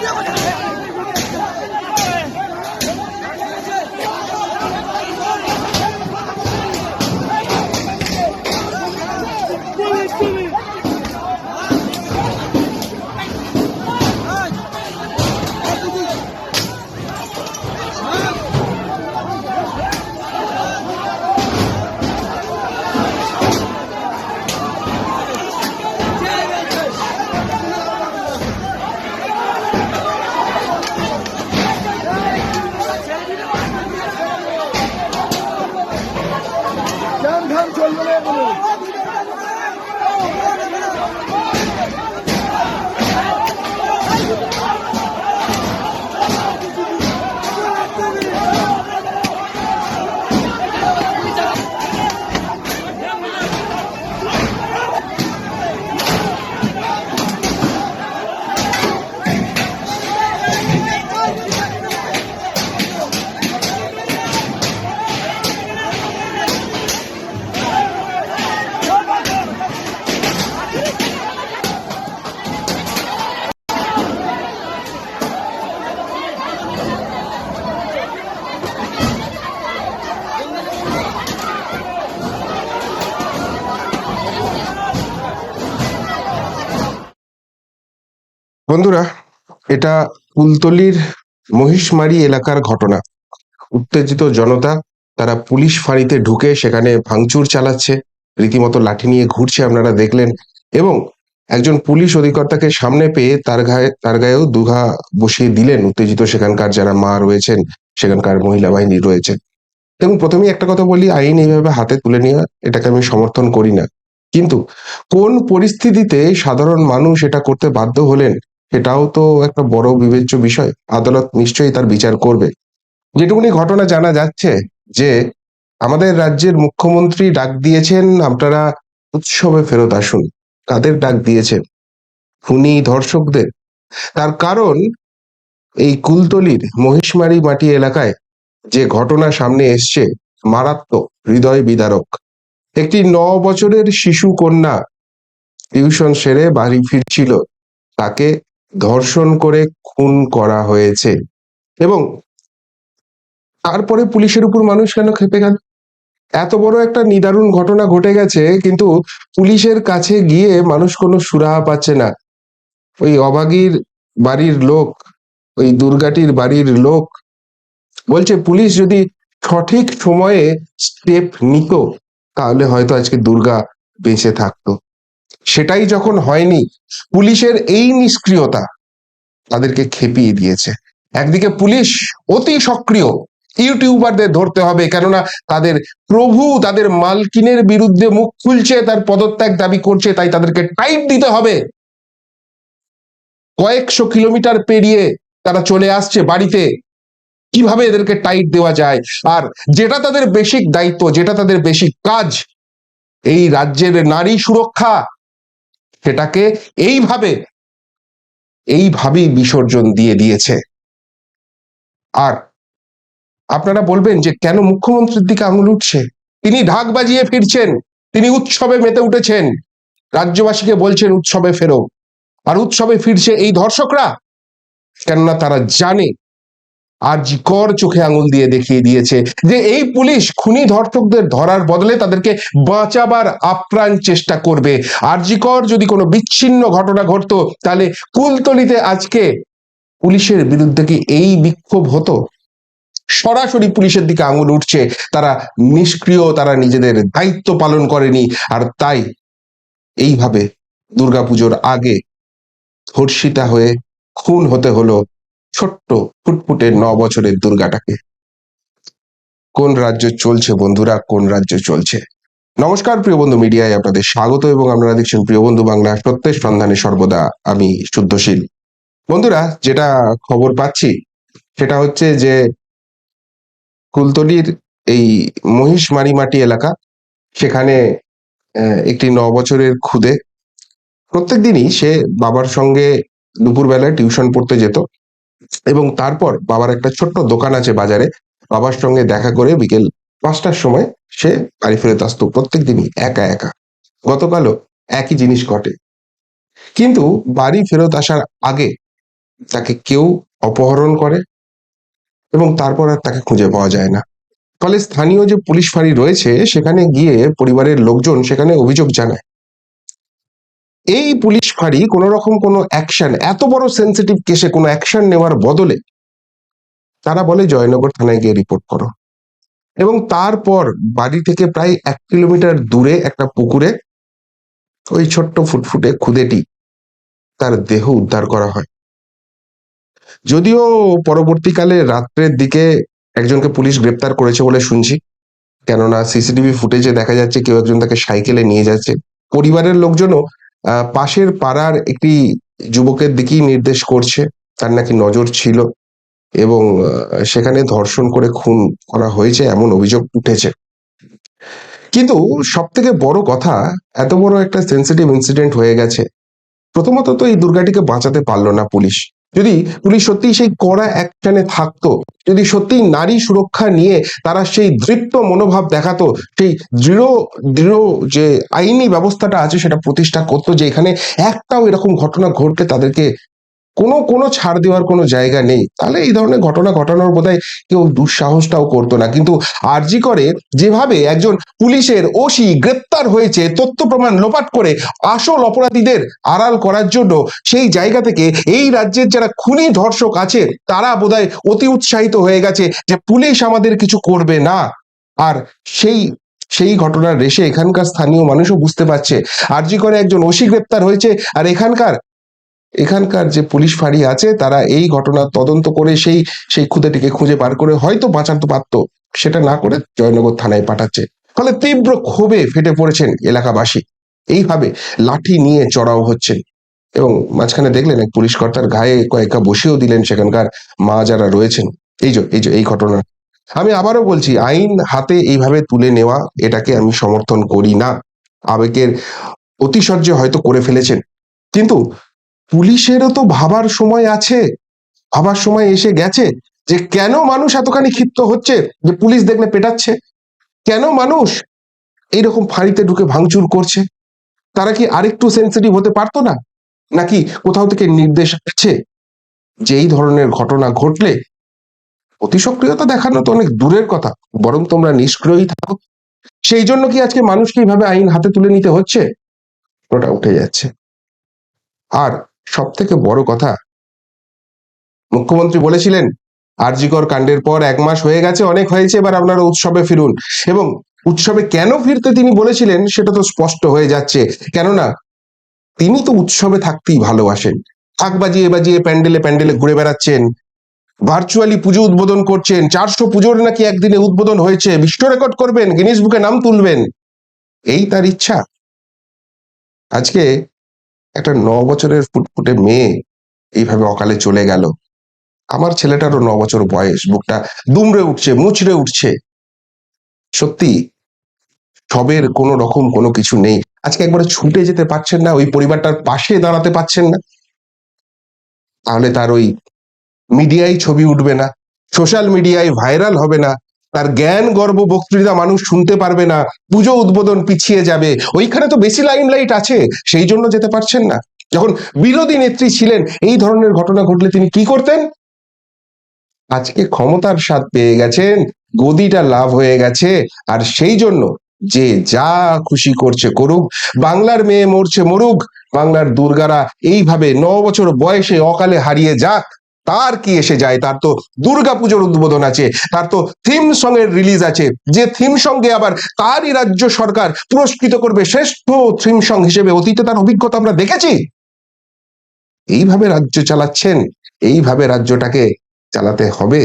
video বন্ধুরা, এটা কুলতলির মহিষমারি এলাকার ঘটনা। উত্তেজিত জনতা, তারা পুলিশ ফাঁড়িতে ঢুকে সেখানে ভাঙচুর চালাচ্ছে, রীতিমতো লাঠি নিয়ে ঘুরছে আপনারা দেখলেন এবং একজন পুলিশ অধিকর্তাকে সামনে পেয়ে তার গায়ে তার গায়েও দুঘা বসিয়ে দিলেন। উত্তেজিত সেখানকার যারা মা রয়েছেন, সেখানকার মহিলা বাহিনী রয়েছে। এবং প্রথমেই একটা কথা বলি, আইন এইভাবে হাতে তুলে নেওয়া, এটাকে আমি সমর্থন করি না। কিন্তু কোন পরিস্থিতিতে সাধারণ মানুষ এটা করতে বাধ্য হলেন সেটাও তো একটা বড় বিবেচ্য বিষয়। আদালত নিশ্চয়ই তার বিচার করবে। যেটুকুনি ঘটনা জানা যাচ্ছে যে, আমাদের রাজ্যের মুখ্যমন্ত্রী ডাক দিয়েছেন, আপনারা উৎসবে ফেরত আসুন। কাদের ডাক দিয়েছেন? খুনি ধর্ষকদের। তার কারণ, এই কুলতলির মহিষমারি মাটি এলাকায় যে ঘটনা সামনে এসছে, মারাত্মক হৃদয় বিদারক। একটি ন বছরের শিশু কন্যা টিউশন সেরে বাড়ি ফিরছিল। তাকে ধর্ষণ করে খুন করা হয়েছে। এবং তারপরে পুলিশের উপর মানুষ কেন খেপে গেল? এত বড় একটা নিদারুণ ঘটনা ঘটে গেছে, কিন্তু পুলিশের কাছে গিয়ে মানুষ কোনো সুরাহা পাচ্ছে না। ওই অভাগীর বাড়ির লোক, ওই দুর্গাটির বাড়ির লোক বলছে, পুলিশ যদি সঠিক সময়ে স্টেপ নিত, তাহলে হয়তো আজকে দুর্গা বেঁচে থাকতো। সেটাই যখন হয়নি, পুলিশের এই নিষ্ক্রিয়তা তাদেরকে খেপিয়ে দিয়েছে। একদিকে পুলিশ অতি সক্রিয়, ইউটিউবারদের ধরতে হবে, কেননা তাদের প্রভু, তাদের মালকিনের বিরুদ্ধে মুখ খুলছে, তার পদত্যাগ দাবি করছে, তাই তাদেরকে টাইট দিতে হবে। কয়েকশো কিলোমিটার পেরিয়ে তারা চলে আসছে বাড়িতে। কীভাবে এদেরকে টাইট দেওয়া যায়? আর যেটা তাদের বেসিক দায়িত্ব, যেটা তাদের বেসিক কাজ, এই রাজ্যের নারী সুরক্ষা সেটাকে এইভাবে, এইভাবেই বিসর্জন দিয়ে দিয়েছে। আর আপনারা বলবেন যে কেন মুখ্যমন্ত্রীর দিকে আঙুল উঠছে? তিনি ঢাক বাজিয়ে ফিরছেন, তিনি উৎসবে মেতে উঠেছেন। রাজ্যবাসীকে বলছেন, উৎসবে ফেরো। আর উৎসবে ফিরছে এই ধর্ষকরা। কেননা তারা জানে আর কর চোখে আঙুল দিয়ে দেখিয়ে দিয়েছে যে এই পুলিশ খুনি ধর্ষকদের ধরার বদলে তাদেরকে বাঁচাবার আপ্রাণ চেষ্টা করবে। আর জি কর যদি কোনো বিচ্ছিন্ন ঘটনা ঘটতো, তাহলে কুলতলিতে আজকে পুলিশের বিরুদ্ধে কি এই বিক্ষোভ হতো? সরাসরি পুলিশের দিকে আঙুল উঠছে, তারা নিষ্ক্রিয়, তারা নিজেদের দায়িত্ব পালন করেনি, আর তাই এইভাবে দুর্গাপুজোর আগে ধর্ষিতা হয়ে খুন হতে হলো ছোট্ট ফুটফুটে ন বছরের দুর্গাটাকে। কোন রাজ্য চলছে বন্ধুরা? কোন রাজ্য চলছে? নমস্কার প্রিয় বন্ধু মিডিয়ায় আপনাদের স্বাগত এবং আপনারা দেখছেন প্রিয় বন্ধু বাংলা সত্যের সন্ধানে সর্বদা আমি শুদ্ধশীল। বন্ধুরা, যেটা খবর পাচ্ছি, সেটা হচ্ছে যে কুলতলির এই মহিষ মাটি এলাকা, সেখানে একটি ন বছরের খুদে। প্রত্যেক দিনই সে বাবার সঙ্গে দুপুরবেলায় টিউশন পড়তে যেত। এবং তারপর বাবার একটা ছোট্ট দোকান আছে বাজারে। বাবার সঙ্গে দেখা করে বিকেল পাঁচটার সময় সে বাড়ি ফেরত আসতো প্রত্যেক দিনই একা একা। গতকালও একই জিনিস ঘটে। কিন্তু বাড়ি ফেরত আসার আগে তাকে কেউ অপহরণ করে এবং তারপর আর তাকে খুঁজে পাওয়া যায় না। ফলে স্থানীয় যে পুলিশ ফাঁড়ি রয়েছে, সেখানে গিয়ে পরিবারের লোকজন সেখানে অভিযোগ জানায়। এই পুলিশ ফাঁড়ি কোনো রকম কোনো অ্যাকশন এত বড় সেন্সিটিভ কেসে কোনো অ্যাকশন নেওয়ার বদলে তারা বলে, জয়নগর থানায় গিয়ে রিপোর্ট করো। এবং তারপর বাড়ি থেকে প্রায় এক কিলোমিটার দূরে একটা পুকুরে ওই ছোট্ট ফুটফুটে খুদেটি তার দেহ উদ্ধার করা হয়। যদিও পরবর্তীকালে রাত্রের দিকে একজনকে পুলিশ গ্রেপ্তার করেছে বলে শুনছি, কেননা সিসিটিভি ফুটেজে দেখা যাচ্ছে কেউ একজন তাকে সাইকেলে নিয়ে যাচ্ছে। পরিবারের লোকজনও পাশের পাড়ার একটি যুবকের দিকেই নির্দেশ করছে, তার নাকি নজর ছিল এবং সেখানে ধর্ষণ করে খুন করা হয়েছে এমন অভিযোগ উঠেছে। কিন্তু সব থেকে বড় কথা, এত বড় একটা সেন্সিটিভ ইনসিডেন্ট হয়ে গেছে। প্রথমত তো এই দুর্গাটিকে বাঁচাতে পারল না পুলিশ। যদি পুলিশ সত্যি সেই কড়া অ্যাকশনে থাকতো, যদি সত্যি নারী সুরক্ষা নিয়ে তারা সেই দৃপ্ত মনোভাব দেখাতো, সেই দৃঢ় দৃঢ় যে আইনি ব্যবস্থাটা আছে সেটা প্রতিষ্ঠা করতো যে এখানে একটাও এরকম ঘটনা ঘটলে তাদেরকে কোনো কোনো ছাড় দেওয়ার কোনো জায়গা নেই। তাহলে এই ধরনের ঘটনা ঘটানোর বোধহয় কেউ দুঃসাহসটাও করতো না। কিন্তু আরজি করে যেভাবে একজন পুলিশের ওসি গ্রেপ্তার হয়েছে, তথ্য প্রমাণ লোপাট করে আসল অপরাধীদের আড়াল করার জন্য সেই জায়গা থেকে এই রাজ্যের যারা খুনি ধর্ষক আছে, তারা বোধহয় অতি উৎসাহিত হয়ে গেছে যে পুলিশ আমাদের কিছু করবে না। আর সেই সেই ঘটনার রেশে এখানকার স্থানীয় মানুষও বুঝতে পারছে। আরজি করে একজন ওসি গ্রেপ্তার হয়েছে, আর এখানকার এখানকার যে পুলিশ ফাঁড়ি আছে, তারা এই ঘটনার তদন্ত করে সেই সেই খুদেটিকে খুঁজে বার করে হয়তো বাঁচাতে পারতো। সেটা না করে জয়নগর থানায় পাঠাচ্ছে। ফলে তীব্র ক্ষোভে ফেটে পড়েছেন এলাকাবাসী। এইভাবে লাঠি নিয়ে চড়াও হচ্ছেন এবং মাঝখানে দেখলেন এক পুলিশ কর্তার গায়ে কয়েকটা বসেও দিলেন সেখানকার মা যারা রয়েছেন। এই যে এই যে, এই ঘটনা। আমি আবারও বলছি, আইন হাতে এইভাবে তুলে নেওয়া, এটাকে আমি সমর্থন করি না। আবেগের অতিশয্য হয়তো করে ফেলেছেন। কিন্তু পুলিশেরও তো ভাবার সময় আছে। ভাবার সময় এসে গেছে যে কেন মানুষ এতখানি ক্ষিপ্ত হচ্ছে যে পুলিশ দেখলে পেটাচ্ছে? কেন মানুষ এইরকম ফাঁড়িতে ঢুকে ভাঙচুর করছে? তারা কি আরেকটু সেন্সিটিভ হতে পারতো না? নাকি কোথাও থেকে নির্দেশ আছে যে এই ধরনের ঘটনা ঘটলে অতি সক্রিয়তা দেখানো তো অনেক দূরের কথা, বরং তোমরা নিষ্ক্রিয়ই থাকো। সেই জন্য কি আজকে মানুষকে এইভাবে আইন হাতে তুলে নিতে হচ্ছে? ওটা উঠে যাচ্ছে। আর সব থেকে বড় কথা, মুখ্যমন্ত্রী বলেছিলেন, আরজিকর কাণ্ডের পর এক মাস হয়ে গেছে, অনেক হয়েছে, এবার আপনারা উৎসবে ফিরুন। এবং উৎসবে কেন ফিরতে তিনি বলেছিলেন, সেটা তো স্পষ্ট হয়ে যাচ্ছে। কেননা, তিনি তো উৎসবে থাকতেই ভালোবাসেন। থাক বাজিয়ে বাজিয়ে প্যান্ডেলে প্যান্ডেলে ঘুরে বেড়াচ্ছেন, ভার্চুয়ালি পুজো উদ্বোধন করছেন, চারশো পুজোর নাকি একদিনে উদ্বোধন হয়েছে বিশ্ব রেকর্ড করবেন, গিনিস বুকে নাম তুলবেন। এই তার ইচ্ছা। আজকে একটা ন বছরের ফুটফুটে মেয়ে এইভাবে অকালে চলে গেল। আমার ছেলেটারও ন বছর বয়স, বুকটা দুমড়ে উঠছে, মুচড়ে উঠছে। সত্যি, সবের কোনো রকম কোনো কিছু নেই। আজকে একবারে ছুটে যেতে পারছেন না, ওই পরিবারটার পাশে দাঁড়াতে পারছেন না। তাহলে তার ওই মিডিয়ায় ছবি উঠবে না, সোশ্যাল মিডিয়ায় ভাইরাল হবে না। তার জ্ঞান, গর্ব, বক্তৃতা মানুষ শুনতে পারবে না। পুজো, উদ্বোধন পিছিয়ে যাবে। ওইখানে তো বেশি লাইন লাইট আছে। সেই জন্য যেতে পারছেন না। যখন বিরোধী নেত্রী ছিলেন, এই ধরনের ঘটনা ঘটলে তিনি কি করতেন? আজকে ক্ষমতার স্বাদ পেয়ে গেছেন, গদিটা লাভ হয়ে গেছে, আর সেই জন্য যে যা খুশি করছে করুক, বাংলার মেয়ে মরছে মরুক, বাংলার দুর্গারা এইভাবে ন বছর বয়সে অকালে হারিয়ে যাক। তার কি এসে যায়? তার তো দুর্গা পুজোর উদ্বোধন আছে, তার তো থিম সং এর রিলিজ আছে। যে থিম সঙ্গে আবার তারই রাজ্য সরকার পুরস্কৃত করবে শ্রেষ্ঠ থিম সং হিসেবে, অতীতে তার অভিজ্ঞতা আমরা দেখেছি। এইভাবে রাজ্য চালাচ্ছেন, এইভাবে রাজ্যটাকে চালাতে হবে।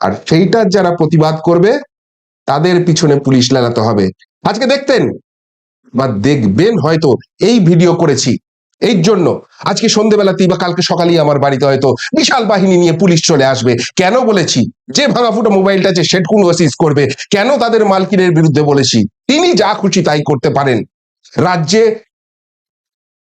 আর সেইটার যারা প্রতিবাদ করবে, তাদের পিছনে পুলিশ লাগাতে হবে। আজকে দেখতেন বা দেখবেন হয়তো এই ভিডিও করেছি। এই জন্য আজকে সন্ধেবেলাতেই বা কালকে সকালেই আমার বাড়িতে হয়তো বিশাল বাহিনী নিয়ে পুলিশ চলে আসবে। কেন বলেছি? যে ভাঙা ফুটো মোবাইলটা আছে সেটকুন ওসিস করবে, কেন তাদের মালকিনের বিরুদ্ধে বলেছি? তিনি যা খুশি তাই করতে পারেন। রাজ্যে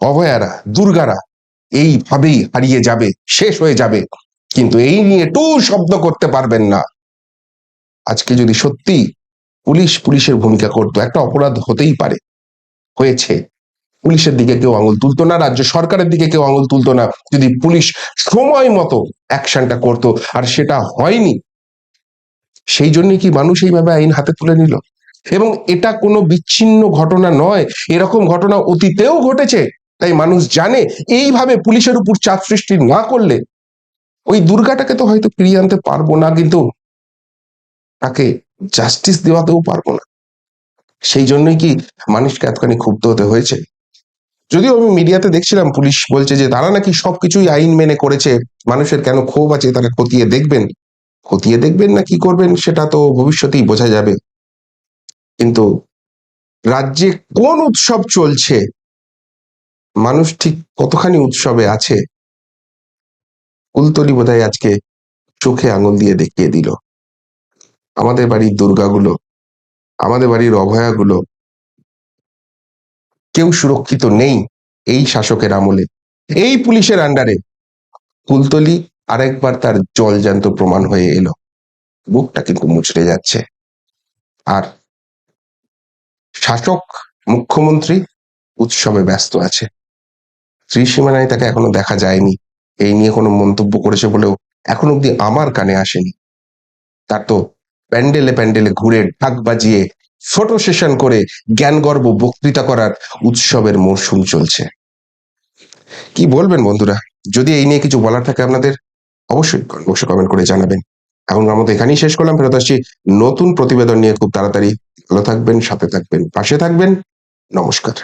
অভয়ারা, দুর্গারা এইভাবেই হারিয়ে যাবে, শেষ হয়ে যাবে। কিন্তু এই নিয়ে টু শব্দ করতে পারবেন না। আজকে যদি সত্যি পুলিশ পুলিশের ভূমিকা করতো, একটা অপরাধ হতেই পারে। হয়েছে। পুলিশের দিকে কেউ আঙুল তুলতো না, রাজ্য সরকারের দিকে কেউ আঙুল তুলতো না। যদি পুলিশ সময় মতো অ্যাকশনটা করতো, আর সেটা হয়নি, সেই জন্য কি মানুষ এইভাবে আইন হাতে তুলে নিল? এবং এটা কোনো বিচ্ছিন্ন ঘটনা নয়, এরকম ঘটনা অতীতেও ঘটেছে। তাই মানুষ জানে, এইভাবে পুলিশের উপর চাপ সৃষ্টি না করলে ওই দুর্গাটাকে তো হয়তো ফিরিয়ে আনতে পারব না, কিন্তু তাকে জাস্টিস দেওয়াতেও পারব না। সেই জন্যই কি মানুষকে এতখানি ক্ষুব্ধ হতে হয়েছে? যদিও আমি মিডিয়াতে দেখছিলাম পুলিশ বলছে যে তারা নাকি সবকিছুই আইন মেনে করেছে, মানুষের কেন ক্ষোভ আছে তারা খতিয়ে দেখবেন। খতিয়ে দেখবেন না কি করবেন সেটা তো ভবিষ্যতেই বোঝা যাবে। কিন্তু রাজ্যে কোন উৎসব চলছে? মানুষ ঠিক কতখানি উৎসবে আছে? কুলতলি বোধহয় আজকে চোখে আঙুল দিয়ে দেখিয়ে দিল। আমাদের বাড়ির দুর্গাগুলো, আমাদের বাড়ির অভয়াগুলো কেউ সুরক্ষিত নেই এই শাসকের আমলে। এই পুলিশের আন্ডারে কুলতলি আরেকবার তার জলজান্ত প্রমাণ হয়ে এলো। বুকটা কিন্তু মুচড়ে যাচ্ছে। আর শাসক, মুখ্যমন্ত্রী উৎসবে ব্যস্ত আছে। ত্রিসীমানায় তাকে এখনও দেখা যায়নি। এই নিয়ে কোনো মন্তব্য করেছে বলেও এখন অব্দি আমার কানে আসেনি। তার তো প্যান্ডেলে প্যান্ডেলে ঘুরে ঢাক বাজিয়ে ফটো সেশন করে জ্ঞানগর্ব বক্তৃতা করার উৎসবের মরশুম চলছে। কি বলবেন বন্ধুরা? যদি এই নিয়ে কিছু বলার থাকে আপনাদের, অবশ্যই অবশ্যই কমেন্ট করে জানাবেন। এখন আমরা মতো এখানেই শেষ করলাম, ফেরত আসছি নতুন প্রতিবেদন নিয়ে। খুব তাড়াতাড়ি ভালো থাকবেন, সাথে থাকবেন, পাশে থাকবেন। নমস্কার।